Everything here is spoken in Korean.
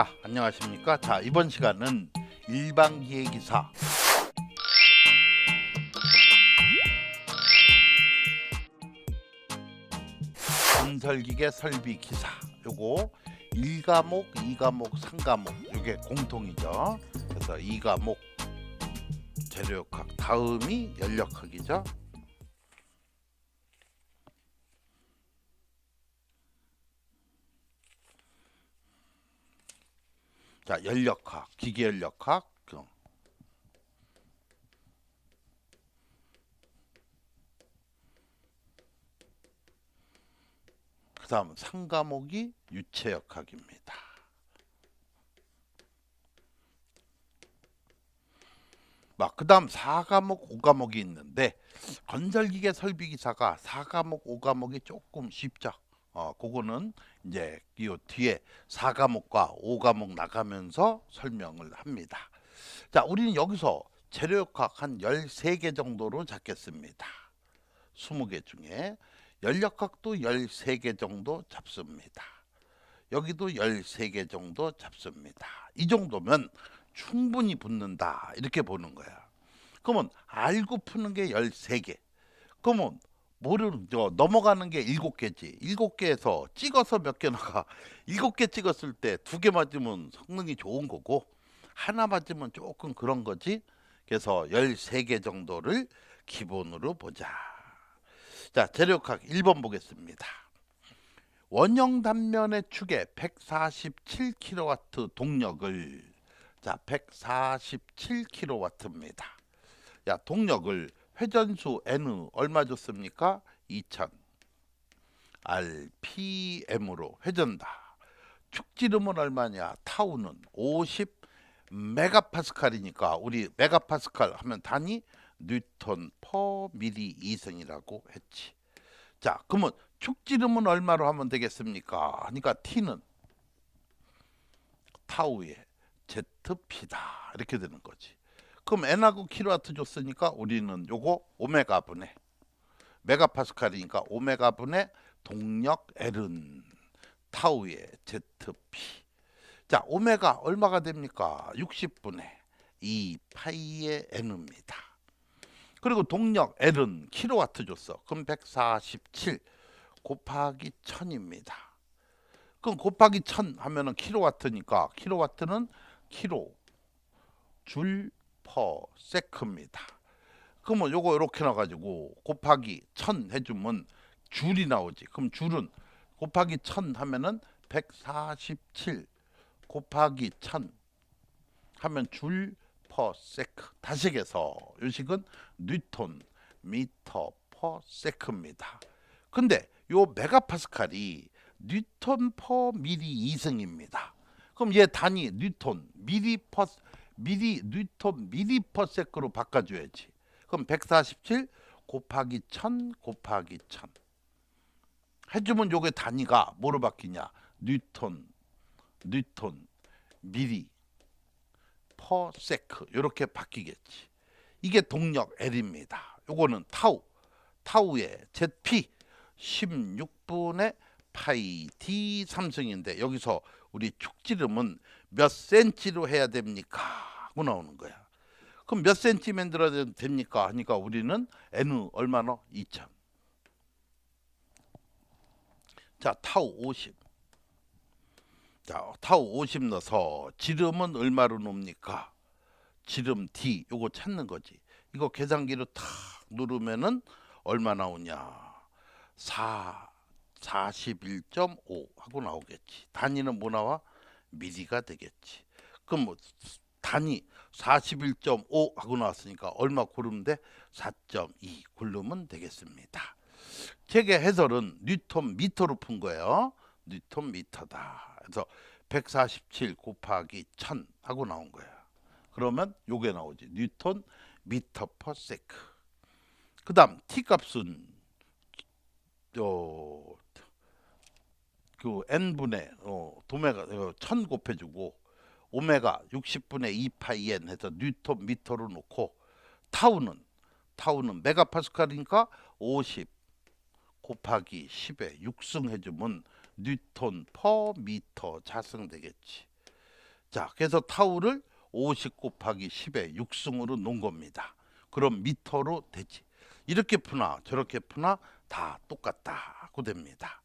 자, 안녕하십니까? 자, 이번 시간은 일반 기획기사 건설기계 설비 기사 요거 1과목, 2과목, 3과목 요게 공통이죠. 그래서 2과목 재료역학 다음이 연력학이죠. 자, 연력학, 기계연력학, 그 그다음 3과목이 유체역학입니다. 막 그다음 4과목, 5과목이 있는데 건설기계 설비기사가 4과목, 5과목이 조금 쉽죠. 어, 그거는 이제 이 뒤에 4과목과 5과목 나가면서 설명을 합니다. 자, 우리는 여기서 재료역학 한 13개 정도로 잡겠습니다. 20개 중에 연력학도 13개 정도 잡습니다. 여기도 13개 정도 잡습니다. 이 정도면 충분히 붙는다. 이렇게 보는 거야. 그러면 알고 푸는 게 13개. 그러면 모르는 저 넘어가는 게 일곱 개지. 일곱 개에서 찍어서 몇 개 나가. 일곱 개 찍었을 때 두 개 맞으면 성능이 좋은 거고 하나 맞으면 조금 그런 거지. 그래서 13개 정도를 기본으로 보자. 자, 재료학 1번 보겠습니다. 원형 단면의 축에 147kW 동력을 자, 147kW입니다. 야, 동력을 회전수 n 얼마 줬습니까? 2000 rpm으로 회전다. 축지름은 얼마냐? 타우는 50 메가파스칼이니까 우리 메가파스칼 하면 단위 뉴턴 퍼 미리 이승이라고 했지. 자, 그러면 축지름은 얼마로 하면 되겠습니까? 그러니까 t는 타우의 zp다 이렇게 되는 거지. 그럼 n하고 킬로와트 줬으니까 우리는 요거 오메가 분의 메가파스칼이니까 오메가 분의 동력 L은 타우의 ZP. 자, 오메가 얼마가 됩니까? 60분의 2 파이의 N입니다. 그리고 동력 L은 킬로와트 줬어. 그럼 147 곱하기 1000입니다. 그럼 곱하기 1000 하면은 킬로와트니까 킬로와트는 킬로 줄퍼 세크입니다. 그러면 요거 이렇게 나가지고 곱하기 1000 해주면 줄이 나오지. 그럼 줄은 곱하기 1000 하면은 147 곱하기 1000 하면 줄 퍼 세크. 다시 해서 요식은 뉴턴 미터 퍼 세크입니다. 근데 요 메가파스칼이 뉴턴 퍼 미리 이승입니다. 그럼 얘 단위 뉴턴 미리 퍼 미리 뉴턴 미리 퍼세크로 바꿔줘야지. 그럼 147 곱하기 1000 곱하기 1000 해주면 요게 단위가 뭐로 바뀌냐? 뉴턴 뉴턴 미리 퍼세크 이렇게 바뀌겠지. 이게 동력 L입니다. 요거는 타우 타우의 ZP 16분의 파이 D 삼승인데 여기서 우리 축지름은 몇 센치로 해야 됩니까? 하고 나오는 거야. 그럼 몇 센치 만들어야 됩니까? 하니까 우리는 N 얼마나? 2000. 자, 타우 50. 자, 타우 50 넣어서 지름은 얼마로 놓습니까? 지름 D 요거 찾는 거지. 이거 계산기로 탁 누르면은 얼마 나오냐? 4 41.5 하고 나오겠지. 단위는 뭐 나와? 미리가 되겠지. 그럼 뭐 단위 41.5 하고 나왔으니까 얼마 고르면 돼? 4.2 고르면 되겠습니다. 책의 해설은 뉴턴 미터로 푼 거예요. 뉴턴 미터다. 그래서 147 곱하기 1000 하고 나온 거야. 그러면 요게 나오지. 뉴턴 미터 퍼 세크. 그 다음 t 값은 어, 그 n분의 어, 도메가 어, 1000 곱해주고 오메가 60분의 2파이 n 해서 뉴턴 미터로 놓고 타우는 타우는 메가파스칼이니까 50 곱하기 10에 6승 해주면 뉴턴 퍼 미터 자승되겠지. 자, 그래서 타우를 50 곱하기 10의 6승으로 놓은 겁니다. 그럼 미터로 되지. 이렇게 푸나 저렇게 푸나 다 똑같다고 됩니다.